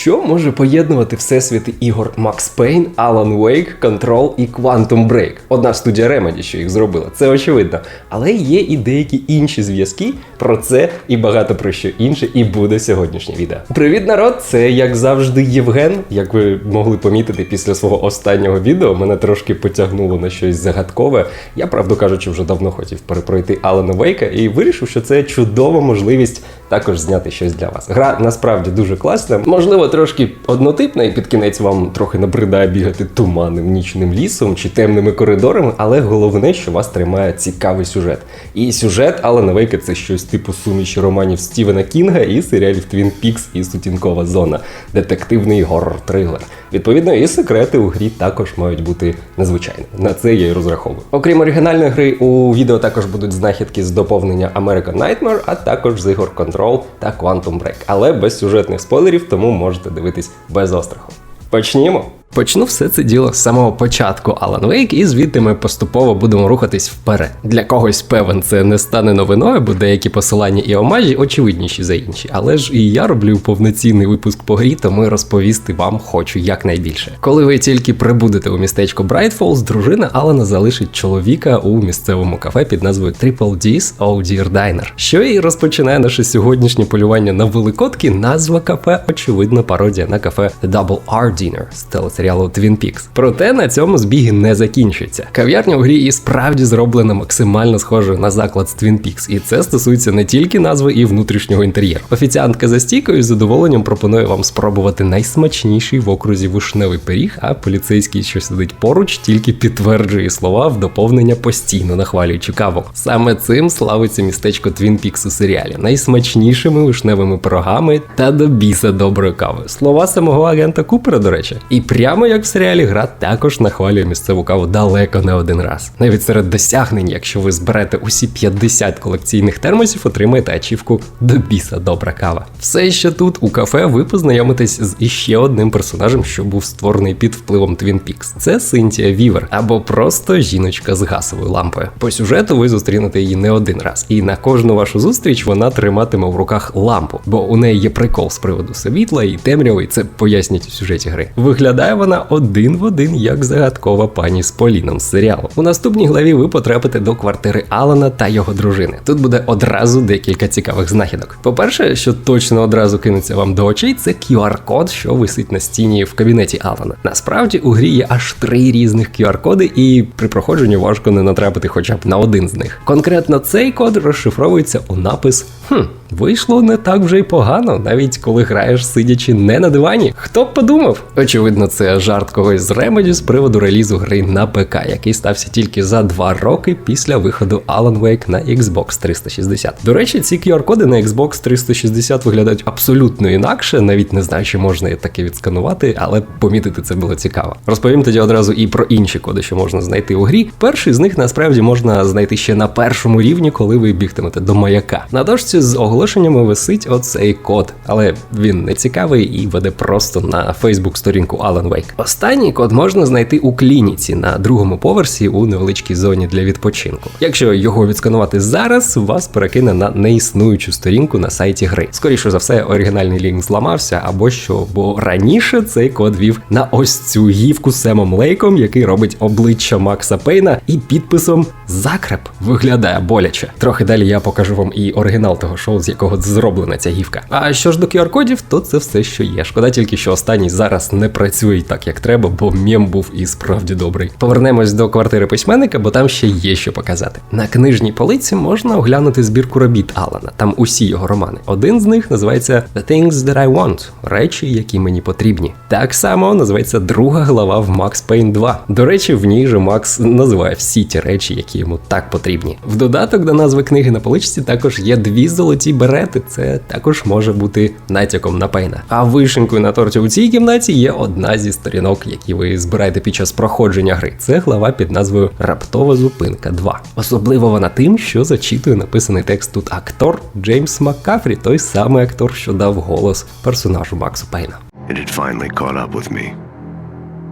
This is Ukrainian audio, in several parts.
Що може поєднувати всесвіти ігор Max Payne, Alan Wake, Control і Quantum Break? Одна студія Remedy, що їх зробила, це очевидно. Але є і деякі інші зв'язки. Про це і багато про що інше, і буде сьогоднішнє відео. Привіт, народ! Це як завжди Євген. Як ви могли помітити після свого останнього відео, мене трошки потягнуло на щось загадкове. Я, правду кажучи, вже давно хотів перепройти Алана Вейка і вирішив, що це чудова можливість також зняти щось для вас. Гра насправді дуже класна, можливо, трошки однотипна, і під кінець вам трохи набридає бігати туманним нічним лісом чи темними коридорами, але головне, що вас тримає цікавий сюжет. І сюжет Алана Вейка це щось типу суміші романів Стівена Кінга і серіалів Твін Пікс і Сутінкова зона, детективний горор-трилер. Відповідно, і секрети у грі також мають бути незвичайними. На це я й розраховую. Окрім оригінальної гри, у відео також будуть знахідки з доповнення American Nightmare, а також з ігор Control та Quantum Break. Але без сюжетних спойлерів, тому можете дивитись без остраху. Почнімо! Почну все це діло з самого початку Alan Wake, і звідти ми поступово будемо рухатись вперед. Для когось певен це не стане новиною, бо деякі посилання і омажі очевидніші за інші. Але ж і я роблю повноцінний випуск по грі, тому розповісти вам хочу якнайбільше. Коли ви тільки прибудете у містечко Falls, дружина Алана залишить чоловіка у місцевому кафе під назвою Triple D's Oh Dear Diner. Що і розпочинає наше сьогоднішнє полювання на великодки. Назва кафе, очевидно, пародія на кафе The Double R Dinner з телесеріалу Twin Peaks. Проте на цьому збіги не закінчуються. Кав'ярня у грі і справді зроблена максимально схожою на заклад з Twin Peaks, і це стосується не тільки назви і внутрішнього інтер'єру. Офіціантка за стійкою з задоволенням пропонує вам спробувати найсмачніший в окрузі вишневий пиріг, а поліцейський, що сидить поруч, тільки підтверджує слова в доповнення постійно нахвалюючи каву. Саме цим славиться містечко Twin Peaks у серіалі, найсмачнішими вишневими пирогами та до біса доброї кави. Слова самого агента Купера, до речі, і прямо як в серіалі, гра також нахвалює місцеву каву далеко не один раз. Навіть серед досягнень, якщо ви зберете усі 50 колекційних термосів, отримаєте ачівку до біса добра кава. Все ще тут у кафе ви познайомитесь з іще одним персонажем, що був створений під впливом Twin Peaks. Це Синтія Вівер, або просто жіночка з гасовою лампою. По сюжету ви зустрінете її не один раз, і на кожну вашу зустріч вона триматиме в руках лампу, бо у неї є прикол з приводу світла і темряви, і це пояснять у сюжеті гри. Виглядає вона один в один як загадкова пані з Поліном з серіалу. У наступній главі ви потрапите до квартири Алана та його дружини. Тут буде одразу декілька цікавих знахідок. По-перше, що точно одразу кинеться вам до очей, це QR-код, що висить на стіні в кабінеті Алана. Насправді у грі є аж три різних QR-коди, і при проходженні важко не натрапити хоча б на один з них. Конкретно цей код розшифровується у напис Хм. Вийшло не так вже й погано, навіть коли граєш сидячи не на дивані. Хто б подумав? Очевидно, це жарт когось з Remedy з приводу релізу гри на ПК, який стався тільки за два роки після виходу Alan Wake на Xbox 360. До речі, ці QR-коди на Xbox 360 виглядають абсолютно інакше, навіть не знаю, чи можна їх таке відсканувати, але помітити це було цікаво. Розповім тоді одразу і про інші коди, що можна знайти у грі. Перший з них насправді можна знайти ще на першому рівні, коли ви бігтимете до маяка. На дошці з оголошеннями висить оцей код, але він не цікавий і веде просто на Facebook сторінку Alan Wake. Останній код можна знайти у клініці на другому поверсі у невеличкій зоні для відпочинку. Якщо його відсканувати зараз, вас перекине на неіснуючу сторінку на сайті гри. Скоріше за все, оригінальний лінк зламався або що, бо раніше цей код вів на ось цю гівку з Семом Лейком, який робить обличчя Макса Пейна, і підписом Закреп виглядає боляче. Трохи далі я покажу вам і оригінал того шоу, з якого зроблена ця гівка. А що ж до QR-кодів, то це все, що є. Шкода тільки, що останній зараз не працює так, як треба, бо мєм був і справді добрий. Повернемось до квартири письменника, бо там ще є що показати. На книжній полиці можна оглянути збірку робіт Алана. Там усі його романи. Один з них називається The Things That I Want речі, які мені потрібні. Так само називається друга глава в Max Payne 2. До речі, в ній же Макс називає всі ті речі, які йому так потрібні. В додаток до назви книги на поличці також є дві золоті берети. Це також може бути натяком на Пейна. А вишенкою на торті у цій кімнаті є одна зі сторінок, які ви збираєте під час проходження гри. Це глава під назвою Раптова зупинка 2. Особливо вона тим, що зачитує написаний текст тут актор Джеймс Маккафрі, той самий актор, що дав голос персонажу Максу Пейна. It had finally caught up with me.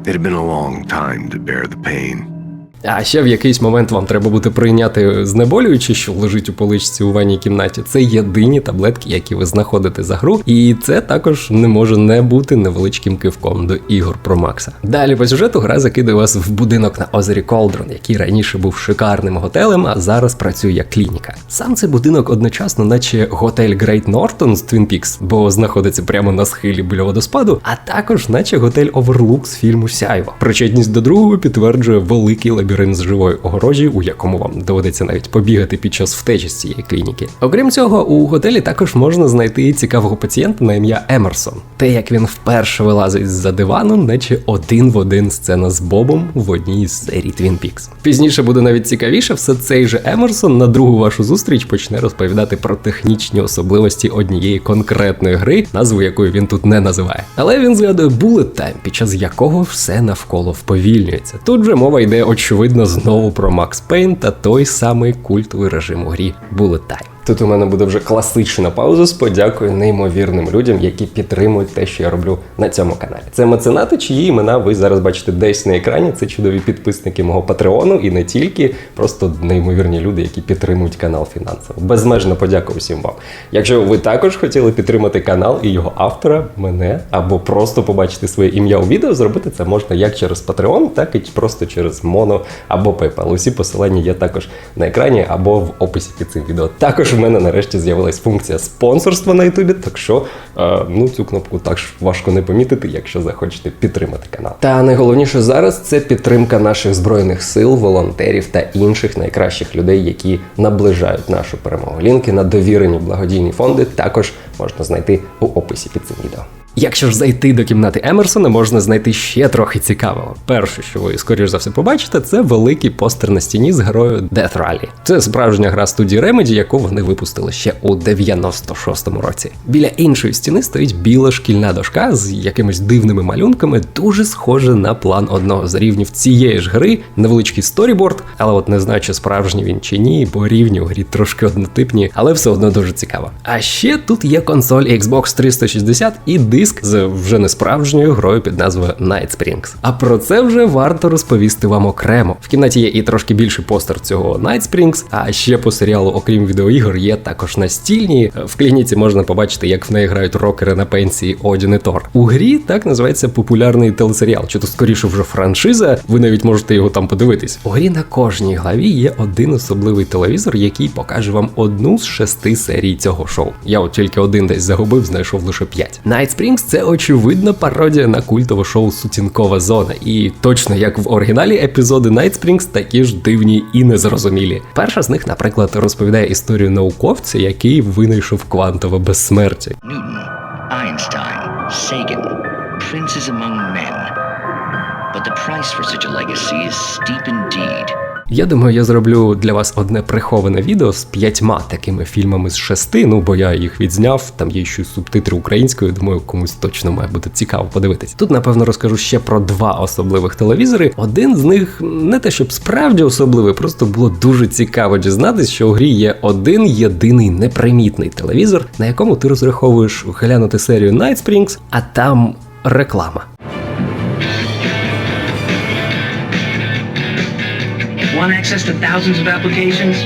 It had been a long time to bear the pain. А ще в якийсь момент вам треба буде прийняти знеболююче, що лежить у поличці у ванній кімнаті. Це єдині таблетки, які ви знаходите за гру, і це також не може не бути невеличким кивком до ігор про Макса. Далі по сюжету гра закидає вас в будинок на озері Колдрон, який раніше був шикарним готелем, а зараз працює як клініка. Сам цей будинок одночасно, наче готель Great Norton з Twin Peaks, бо знаходиться прямо на схилі біля водоспаду, а також, наче готель Overlook з фільму Сяйво. Причетність до другого підтверджує великий лабіринт з живої огорожі, у якому вам доведеться навіть побігати під час втечі з цієї клініки. Окрім цього, у готелі також можна знайти цікавого пацієнта на ім'я Емерсон. Те, як він вперше вилазить з-за дивану, наче один в один сцена з Бобом в одній із серій Twin Peaks. Пізніше буде навіть цікавіше, все цей же Емерсон на другу вашу зустріч почне розповідати про технічні особливості однієї конкретної гри, назву якої він тут не називає. Але він згадує Bullet Time, під час якого все навколо вповільнюється. Тут же мова йде очевидно знову про Макс Пейн та той самий культовий режим у грі Bullet Time. Тут у мене буде вже класична пауза з подякою неймовірним людям, які підтримують те, що я роблю на цьому каналі. Це меценати, чиї імена ви зараз бачите десь на екрані. Це чудові підписники мого патреону і не тільки, просто неймовірні люди, які підтримують канал фінансово. Безмежно подяка усім вам. Якщо ви також хотіли підтримати канал і його автора, мене або просто побачити своє ім'я у відео, зробити це можна як через Patreon, так і просто через Mono або PayPal. Усі посилання є також на екрані або в описі під цим відео. Також в мене нарешті з'явилась функція спонсорства на Ютубі, так що е, ну цю кнопку так важко не помітити, якщо захочете підтримати канал. Та найголовніше зараз це підтримка наших збройних сил, волонтерів та інших найкращих людей, які наближають нашу перемогу. Лінки на довірені благодійні фонди також можна знайти у описі під цим відео. Якщо ж зайти до кімнати Емерсона, можна знайти ще трохи цікавого. Перше, що ви скоріш за все побачите, це великий постер на стіні з герою Death Rally. Це справжня гра студії Remedy, яку вони випустили ще у 96-му році. Біля іншої стіни стоїть біла шкільна дошка з якимись дивними малюнками, дуже схоже на план одного з рівнів цієї ж гри, невеличкий сторіборд, але от не знаю, чи справжній він чи ні, бо рівні у грі трошки однотипні, але все одно дуже цікаво. А ще тут є консоль Xbox 360 і диск з вже не справжньою грою під назвою Night Springs. А про це вже варто розповісти вам окремо. В кімнаті є і трошки більший постер цього Night Springs, а ще по серіалу, окрім відеоігор, є також настільні. В клініці можна побачити, як в неї грають рокери на пенсії Одін і Тор. У грі так називається популярний телесеріал, чи то скоріше вже франшиза. Ви навіть можете його там подивитись. У грі на кожній главі є один особливий телевізор, який покаже вам одну з шести серій цього шоу. Я от тільки один десь загубив, знайшов лише п'ять. Night Springs це очевидна пародія на культове шоу Сутінкова зона. І точно як в оригіналі епізоди Night Springs такі ж дивні і незрозумілі. Перша з них, наприклад, розповідає історію науковця, який винайшов квантове безсмертя. Newton, Einstein, Sagan, princes among men. But the price for such a legacy is steep indeed. Я думаю, я зроблю для вас одне приховане відео з п'ятьма такими фільмами з шести. Ну бо я їх відзняв. Там є ще субтитри українською. Думаю, комусь точно має бути цікаво подивитись. Тут напевно розкажу ще про два особливих телевізори. Один з них не те, щоб справді особливий, просто було дуже цікаво дізнатись, що у грі є один єдиний непримітний телевізор, на якому ти розраховуєш глянути серію Night Springs, а там реклама. Want access to thousands of applications?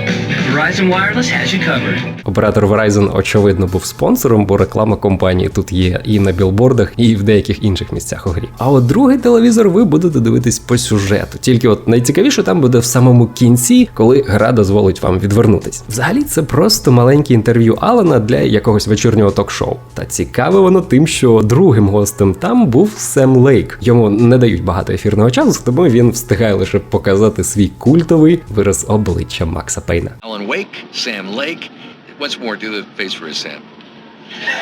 Verizon Wireless has you covered. Оператор Verizon, очевидно, був спонсором, бо реклама компанії тут є і на білбордах, і в деяких інших місцях у грі. А от другий телевізор ви будете дивитись по сюжету. Тільки от найцікавіше там буде в самому кінці, коли гра дозволить вам відвернутись. Взагалі, це просто маленьке інтерв'ю Алана для якогось вечірнього ток-шоу. Та цікаве воно тим, що другим гостем там був Сем Лейк. Йому не дають багато ефірного часу, тому він встигає лише показати свій культовий вираз обличчя Макса Пейна. Alan Wake, Sam Lake. Once more, do the face for us, Sam.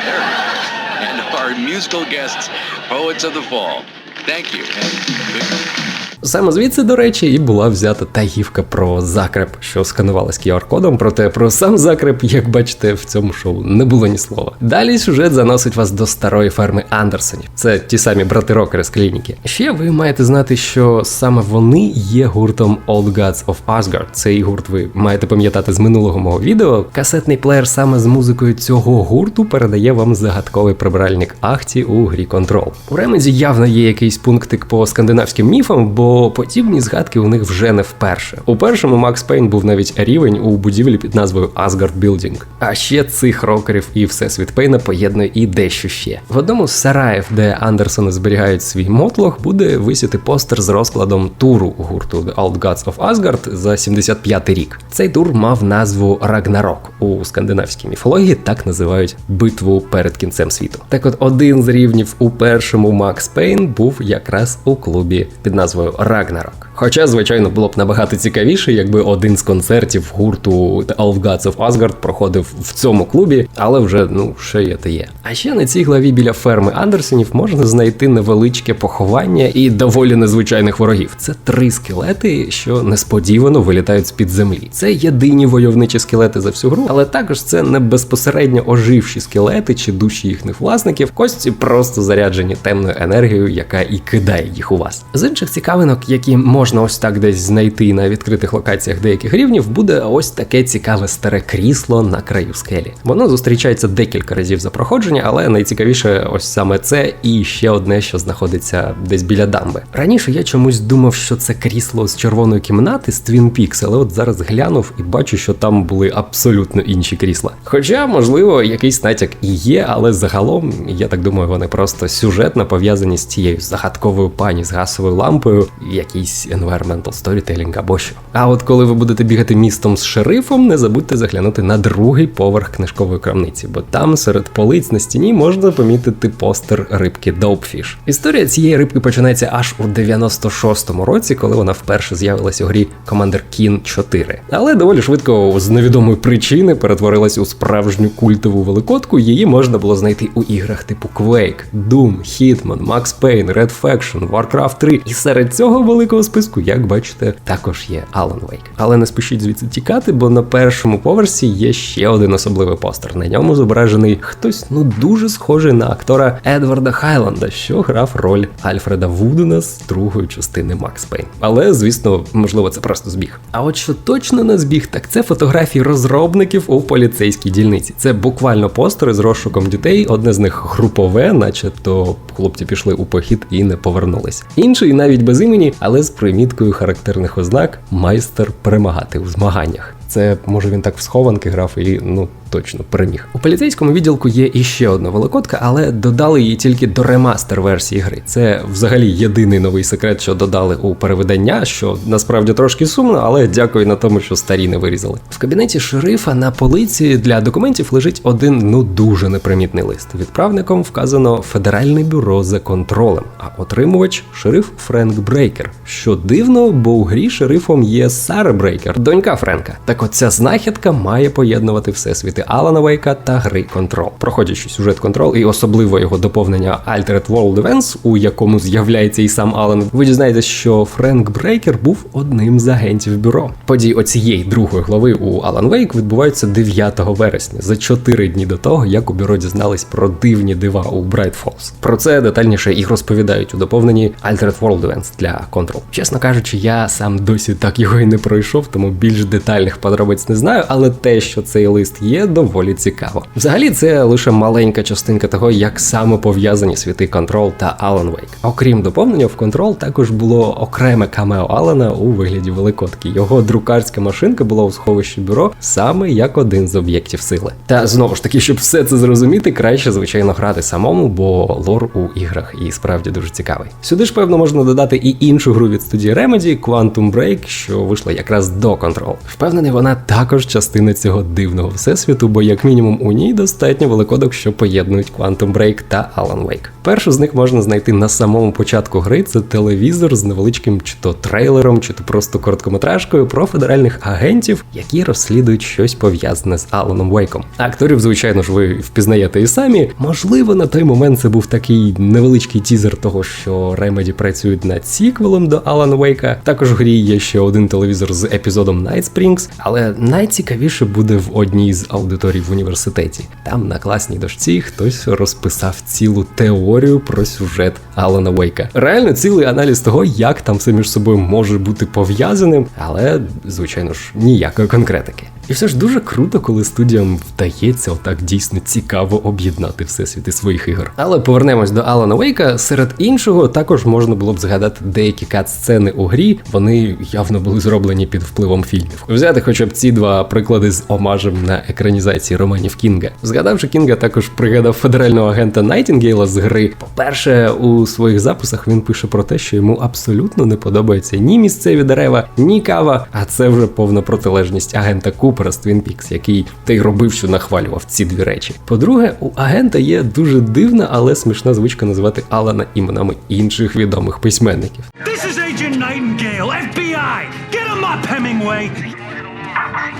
There it is. And our musical guests, Poets of the Fall. Thank you. And good Саме звідси, до речі, і була взята та гівка про закреп, що сканувалась QR-кодом, проте про сам закреп, як бачите, в цьому шоу не було ні слова. Далі сюжет заносить вас до старої ферми Андерсонів. Це ті самі брати рокери з клініки. Ще ви маєте знати, що саме вони є гуртом Old Gods of Asgard. Цей гурт ви маєте пам'ятати з минулого мого відео. Касетний плеєр саме з музикою цього гурту передає вам загадковий прибиральник Ахті у грі Control. У Remedy явно є якийсь пунктик по скандинавським міфам, бо бо подібні згадки у них вже не вперше. У першому Макс Пейн був навіть рівень у будівлі під назвою Asgard Building. А ще цих рокерів і всесвіт Пейна поєднує і дещо ще. В одному з сараїв, де Андерсони зберігають свій мотлох, буде висіти постер з розкладом туру гурту The Old Gods of Asgard за 75 рік. Цей тур мав назву Рагнарок. У скандинавській міфології так називають битву перед кінцем світу. Так от один з рівнів у першому Макс Пейн був якраз у клубі під назвою Рагнарок. Хоча, звичайно, було б набагато цікавіше, якби один з концертів гурту Old Gods of Asgard проходив в цьому клубі, але вже ну що є, то є. А ще на цій главі біля ферми Андерсонів можна знайти невеличке поховання і доволі незвичайних ворогів. Це три скелети, що несподівано вилітають з під землі. Це єдині войовничі скелети за всю гру, але також це не безпосередньо оживші скелети чи душі їхніх власників. Кості просто заряджені темною енергією, яка і кидає їх у вас. З інших цікавинок, які можна ось так десь знайти на відкритих локаціях деяких рівнів, буде ось таке цікаве старе крісло на краю скелі. Воно зустрічається декілька разів за проходження, але найцікавіше ось саме це і ще одне, що знаходиться десь біля дамби. Раніше я чомусь думав, що це крісло з червоної кімнати з Twin Peaks, але от зараз глянув і бачу, що там були абсолютно інші крісла. Хоча, можливо, якийсь натяк і є, але загалом, я так думаю, вони просто сюжетно пов'язані з тією загадковою пані з гасовою лампою, якийсь environmental storytelling або що. А от коли ви будете бігати містом з шерифом, не забудьте заглянути на другий поверх книжкової крамниці, бо там серед полиць на стіні можна помітити постер рибки Dopefish. Історія цієї рибки починається аж у 96-му році, коли вона вперше з'явилася у грі Commander Keen 4. Але доволі швидко з невідомої причини перетворилась у справжню культову великодку. Її можна було знайти у іграх типу Quake, Doom, Hitman, Max Payne, Red Faction, Warcraft 3. І серед цього великого списку, як бачите, також є Alan Wake. Але не спішіть звідси тікати, бо на першому поверсі є ще один особливий постер. На ньому зображений хтось ну дуже схожий на актора Едварда Хайланда, що грав роль Альфреда Вудена з другої частини Макс Пейн. Але, звісно, можливо, це просто збіг. А от що точно не збіг, так це фотографії розробників у поліцейській дільниці. Це буквально постери з розшуком дітей. Одне з них групове, наче то хлопці пішли у похід і не повернулись. Інший навіть без імені, але з приміткою характерних ознак майстер перемагати у змаганнях. Це може він так в схованки грав і ну точно переміг. У поліцейському відділку є іще одна великодка, але додали її тільки до ремастер версії гри. Це взагалі єдиний новий секрет, що додали у переведення, що насправді трошки сумно, але дякую на тому, що старі не вирізали. В кабінеті шерифа на полиці для документів лежить один ну дуже непримітний лист. Відправником вказано Федеральне бюро за контролем, а отримувач шериф Френк Брейкер. Що дивно, бо у грі шерифом є Сара Брейкер, донька Френка. Так от ця знахідка має поєднувати всесвіти Алана Вейка та гри Control. Проходячи сюжет Control і особливо його доповнення Altered World Events, у якому з'являється і сам Алан, ви дізнаєтесь, що Френк Брейкер був одним з агентів бюро. Події оцієї другої глави у Alan Wake відбуваються 9 вересня, за 4 дні до того, як у бюро дізнались про дивні дива у Bright Falls. Про це детальніше і розповідають у доповненні Altered World Events для Control. Чесно кажучи, я сам досі так його і не пройшов, тому більш детальних подробиць не знаю, але те, що цей лист є, доволі цікаво. Взагалі, це лише маленька частинка того, як саме пов'язані світи Control та Alan Wake. Окрім доповнення, в Control також було окреме камео Алана у вигляді великодки. Його друкарська машинка була у сховищі бюро саме як один з об'єктів сили. Та знову ж таки, щоб все це зрозуміти, краще звичайно грати самому, бо лор у іграх і справді дуже цікавий. Сюди ж певно можна додати і іншу гру від студії Remedy Quantum Break, що вийшла якраз до Control. Впевнений, вона також частина цього дивного всесвіту, бо як мінімум у ній достатньо великодок, що поєднують Quantum Break та Alan Wake. Першу з них можна знайти на самому початку гри. Це телевізор з невеличким чи то трейлером, чи то просто короткометражкою про федеральних агентів, які розслідують щось пов'язане з Аланом Вейком. Акторів, звичайно ж, ви впізнаєте і самі. Можливо, на той момент це був такий невеличкий тізер того, що Remedy працюють над сіквелом до Алана Вейка. Також в грі є ще один телевізор з епізодом Night Springs, але найцікавіше буде в одній з аудиторій в університеті. Там на класній дошці хтось розписав цілу теорію про сюжет Алана Вейка. Реально цілий аналіз того, як там все між собою може бути пов'язаним, але звичайно ж ніякої конкретики. І все ж дуже круто, коли студіям вдається отак дійсно цікаво об'єднати всесвіти своїх ігор. Але повернемось до Алана Вейка. Серед іншого також можна було б згадати деякі кат-сцени у грі. Вони явно були зроблені під впливом фільмів. Взяти хоча б ці два приклади з омажем на екранізації романів Кінга. Згадавши Кінга, також пригадав федерального агента Найтінгейла з гри. По-перше, у своїх записах він пише про те, що йому абсолютно не подобаються ні місцеві дерева, ні кава. А це вже повна протилежність агента Купера з Twin Peaks, який та й робив, що нахвалював ці дві речі. По-друге, у агента є дуже дивна, але смішна звичка називати Алана іменами інших відомих письменників. This is Agent Nightingale, FBI! Get him up, Hemingway!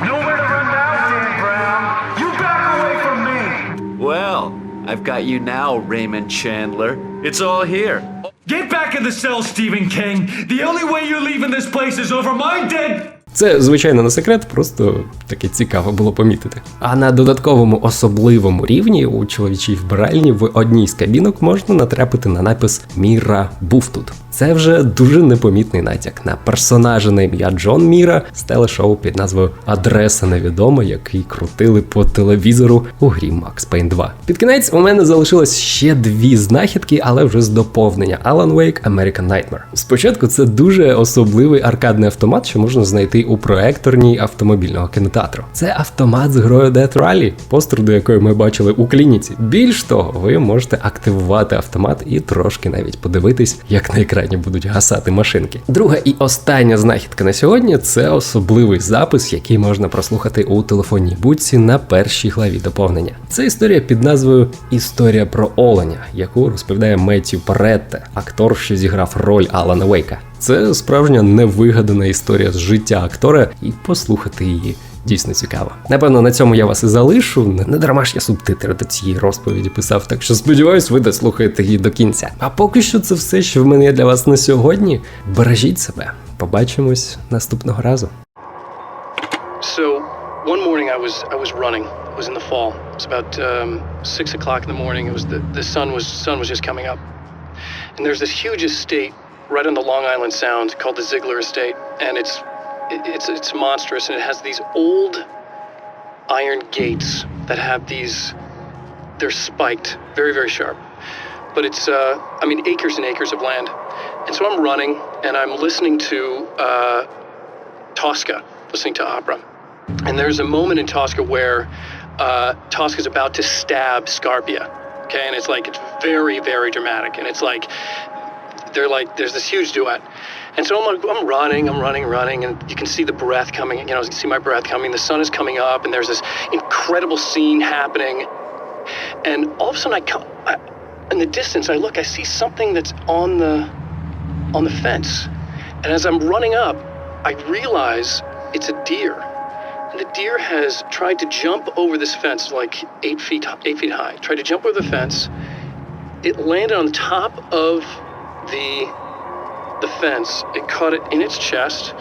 Nowhere to run now, Dan Brown. You back away from me. Well, I've got you now, Raymond Chandler. It's all here. Get back in the cell, Stephen King. The only way you're leaving this place is over my dead. Це, звичайно, не секрет, просто таке цікаво було помітити. А на додатковому особливому рівні у чоловічій вбиральні в одній з кабінок можна натрапити на напис Міра був тут. Це вже дуже непомітний натяк на персонажа на ім'я Джон Міра з телешоу під назвою Адреса невідома, який крутили по телевізору у грі Max Payne 2. Під кінець у мене залишилось ще дві знахідки, але вже з доповнення Alan Wake American Nightmare. Спочатку це дуже особливий аркадний автомат, що можна знайти у проекторній автомобільного кінотеатру. Це автомат з грою Death Rally, постер до якої ми бачили у клініці. Більш того, ви можете активувати автомат і трошки навіть подивитись, як на екрані будуть гасати машинки. Друга і остання знахідка на сьогодні це особливий запис, який можна прослухати у телефонній будці на першій главі доповнення. Це історія під назвою Історія про Оленя, яку розповідає Меттю Паретте, актор, що зіграв роль Алана Вейка. Це справжня невигадана історія з життя актора, і послухати її дійсно цікаво. Напевно, на цьому я вас і залишу. Не дарма ж я субтитри до цієї розповіді писав, так що сподіваюсь, ви дослухаєте її до кінця. А поки що це все, що в мене є для вас на сьогодні. Бережіть себе. Побачимось наступного разу. So one morning I was I was running. It was in the fall. It was about um, six o'clock in the morning. It was the, the sun was sun was just coming up, and there's this huge estate right on the Long Island Sound called the Ziegler Estate, and it's it, it's it's monstrous, and it has these old iron gates that have these they're spiked, very very sharp. But it's uh, I mean acres and acres of land, and so I'm running and I'm listening to. Uh, Tosca, listening to opera. And there's a moment in Tosca where uh, Tosca's about to stab Scarpia. Okay, and it's like, it's very, very dramatic. And it's like, they're like, there's this huge duet. And so I'm, like, I'm running, I'm running, running, and you can see the breath coming, you know, you can see my breath coming. The sun is coming up, and there's this incredible scene happening. And all of a sudden, I come, I, in the distance, I look, I see something that's on the, on the fence. And as I'm running up, I realize it's a deer. And the deer has tried to jump over this fence, like eight feet, eight feet high. Tried to jump over the fence. It landed on top of the the fence. It caught it in its chest,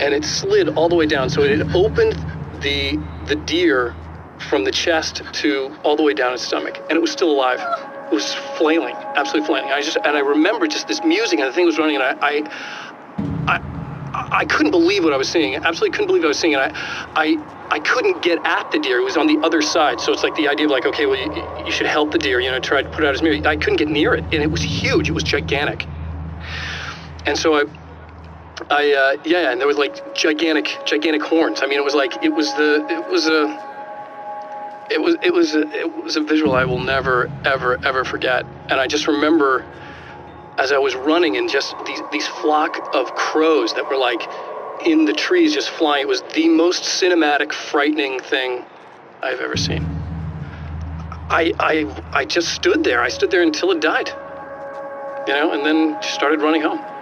and it slid all the way down. So it opened the the deer from the chest to all the way down its stomach, and it was still alive. It was flailing, absolutely flailing. I just and I remember just this music, and the thing was running, and. I I, I couldn't believe what I was seeing. I absolutely couldn't believe what I was seeing. And I, I, I couldn't get at the deer. It was on the other side. So it's like the idea of like, okay, well, you, you should help the deer. You know, try to put out his mirror. I couldn't get near it, and it was huge. It was gigantic. And so I, I, uh, yeah, and there was like gigantic, gigantic horns. I mean, it was like it was the, it was a, it was, it was, a, it was a visual I will never, ever, ever forget. And I just remember as I was running and just these these flock of crows that were like in the trees just flying. It was the most cinematic, frightening thing I've ever seen. I I I just stood there. I stood there until it died. You know, and then just started running home.